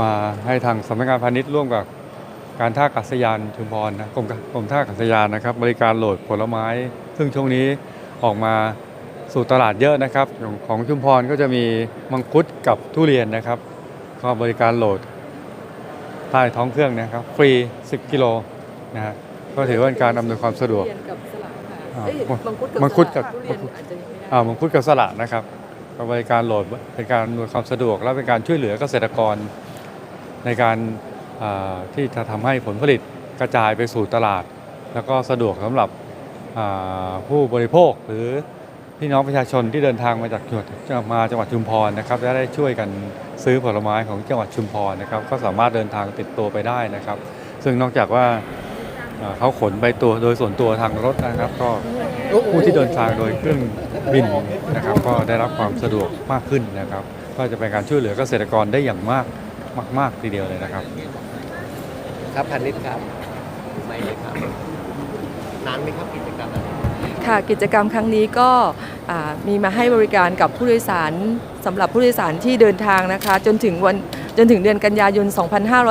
มาให้ทางสำนักงานพาณิชย์ร่วมกับการท่าอากาศยานชุมพรนะกรมกรมท่าอากาศยานนะครับ บริการโหลดผลไม้ ซึ่งช่วงนี้ออกมาสู่ตลาดเยอะนะครับ ของของชุมพรก็จะมีมังคุดกับทุเรียนนะครับ ก็บริการโหลดใต้ท้องเครื่องนะครับ ฟรี 10 กิโลนะฮะก็ถือว่าเป็นการอำนวยความสะดวกทุเรียนกับสลัดค่ะอ่าเอ้ยมังคุดกับมังคุดกับสลัทุเรียนอาจจะยังไม่ได้อ่ามังคุดกับสละนะครับก็บริการโหลดเป็นการอำนวยความสะดวก และเป็นการช่วยเหลือเกษตรกร ในการที่จะทำให้ผลผลิตกระจายไปสู่ตลาด แล้วก็สะดวกสำหรับผู้บริโภคหรือพี่น้องประชาชนที่เดินทางมาจากจังหวัดมาจังหวัดชุมพรนะครับจะได้ช่วยกันซื้อผลไม้ของจังหวัดชุมพรนะครับก็สามารถเดินทางติดตัวไปได้นะครับ ซึ่งนอกจากว่าเขาขนไปตัวโดยส่วนตัวทางรถนะครับ ก็ผู้ที่เดินทางโดยเครื่องบินนะครับ ก็ได้รับความสะดวกมากขึ้นนะครับ ก็จะเป็นการช่วยเหลือเกษตรกรได้อย่างมาก มาก ๆ ทีเดียวเลยนะครับ ครับพันนิดครับไม่เลยครับนานไหมครับกิจกรรมนั้นค่ะกิจกรรมครั้งนี้ก็อ่ามีมาให้บริการกับผู้โดยสารสำหรับผู้โดยสารที่เดินทางนะคะ จนถึงวันจนถึงเดือนกันยายน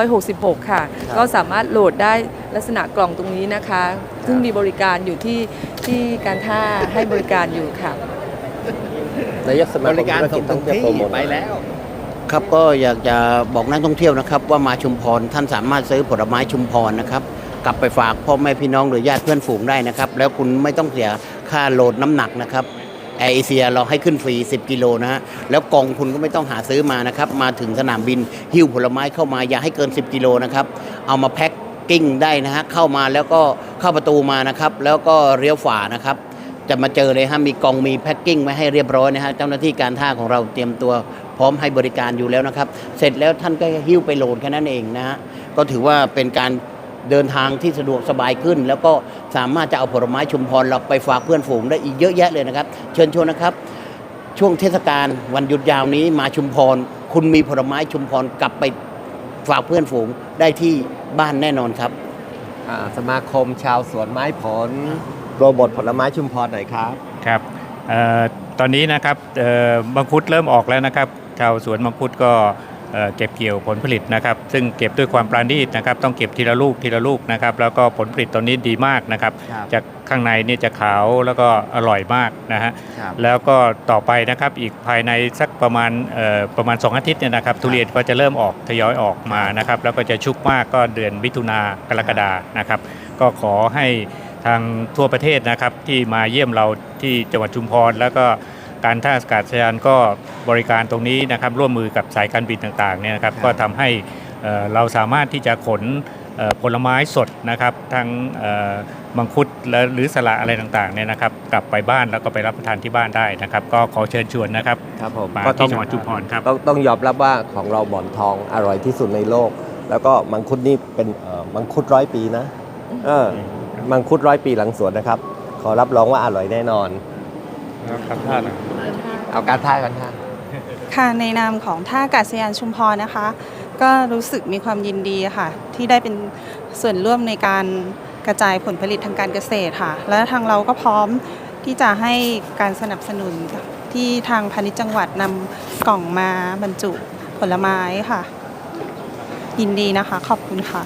2566 ค่ะ ก็สามารถโหลดได้ลักษณะกล่องตรงนี้นะคะ ซึ่งมีบริการอยู่ที่ที่การท่าให้บริการอยู่ค่ะนายกสมาคมบริการส่งถึงที่ไปแล้ว ครับก็อยากจะบอกนักท่องเที่ยวนะครับ ว่ามาชุมพรท่านสามารถซื้อผลไม้ชุมพรนะครับ กลับไปฝากพ่อแม่พี่น้องหรือญาติเพื่อนฝูงได้นะครับ แล้วคุณไม่ต้องเสียค่าโหลดน้ำหนักนะครับแอร์เอเชียเราให้ขึ้นฟรี 10 กิโลนะฮะ แล้วกองคุณก็ไม่ต้องหาซื้อมานะครับ มาถึงสนามบินหิ้วผลไม้เข้ามาอย่าให้เกิน 10 กิโลนะครับ เอามาแพ็คกิ้งได้นะฮะ เข้ามาแล้วก็เข้าประตูมานะครับ แล้วก็เลี้ยวฝานะครับ จะมาเจอเลยฮะ มีกองมีแพ็คกิ้งไว้ให้เรียบร้อยนะฮะ เจ้าหน้าที่การท่าของเราเตรียมตัว พร้อมให้บริการอยู่แล้วนะครับ เสร็จแล้วท่านก็หิ้วไปโหลดแค่นั้นเองนะฮะก็ถือว่าเป็นการเดินทางที่สะดวกสบายขึ้น แล้วก็สามารถจะเอาผลไม้ชุมพรเราไปฝากเพื่อนฝูงได้อีกเยอะแยะเลยนะครับ เชิญชวนนะครับ ช่วงเทศกาลวันหยุดยาวนี้มาชุมพร คุณมีผลไม้ชุมพรกลับไปฝากเพื่อนฝูงได้ที่บ้านแน่นอนครับอ่าสมาคมชาวสวนไม้ผลโปรโมทผลไม้ชุมพรหน่อยครับ ครับเอ่อตอนนี้นะครับเอ่อมังคุดเริ่มออกแล้วนะครับ ชาวสวนมังคุดก็เอ่อเก็บเกี่ยวผลผลิตนะครับ ซึ่งเก็บด้วยความปราณีตนะครับ ต้องเก็บทีละลูกทีละลูกนะครับ แล้วก็ผลผลิตตอนนี้ดีมากนะครับครับจากข้างในนี่จะขาวแล้วก็อร่อยมากนะฮะครับแล้วก็ต่อไปนะครับอีกภายในสักประมาณเอ่อประมาณ 2 อาทิตย์เนี่ยนะครับ ทุเรียนก็จะเริ่มออกทยอยออกมานะครับ แล้วก็จะชุกมากก็เดือนมิถุนากรกฎานะครับ ก็ขอให้ทางทั่วประเทศนะครับที่มาเยี่ยมเราที่จังหวัดชุมพรแล้วก็การท่าอากาศยานก็ บริการตรงนี้นะครับร่วมมือกับสายการบินต่างๆเนี่ยนะครับครับก็ทำให้เอ่อเราสามารถที่จะขนเอ่อผลไม้สดนะครับทั้งเอ่อมังคุดและหรือสละอะไรต่างๆเนี่ยนะครับ กลับไปบ้านแล้วก็ไปรับประทานที่บ้านได้นะครับ ก็ขอเชิญชวนนะครับครับผมมาก็ต้อที่งจังหวัดชุมพรครับต้องต้องยอมรับว่าของเราหมอนทองอร่อยที่สุดในโลก แล้วก็มังคุดนี่เป็นเอ่อมังคุดร้อยปีนะเออมังคุดร้อยปีหลังสวนนะครับ ขอรับรองว่าอร่อยแน่นอนครับท่านนะเอาการท่ากันท่า ค่ะในนามของท่าอากาศยานชุมพรนะคะ ก็รู้สึกมีความยินดีค่ะ ที่ได้เป็นส่วนร่วมในการกระจายผลผลิตทางการเกษตรค่ะ และทางเราก็พร้อมที่จะให้การสนับสนุนที่ทางพาณิชย์จังหวัดนำกล่องมาบรรจุผลไม้ค่ะ ยินดีนะคะ ขอบคุณค่ะ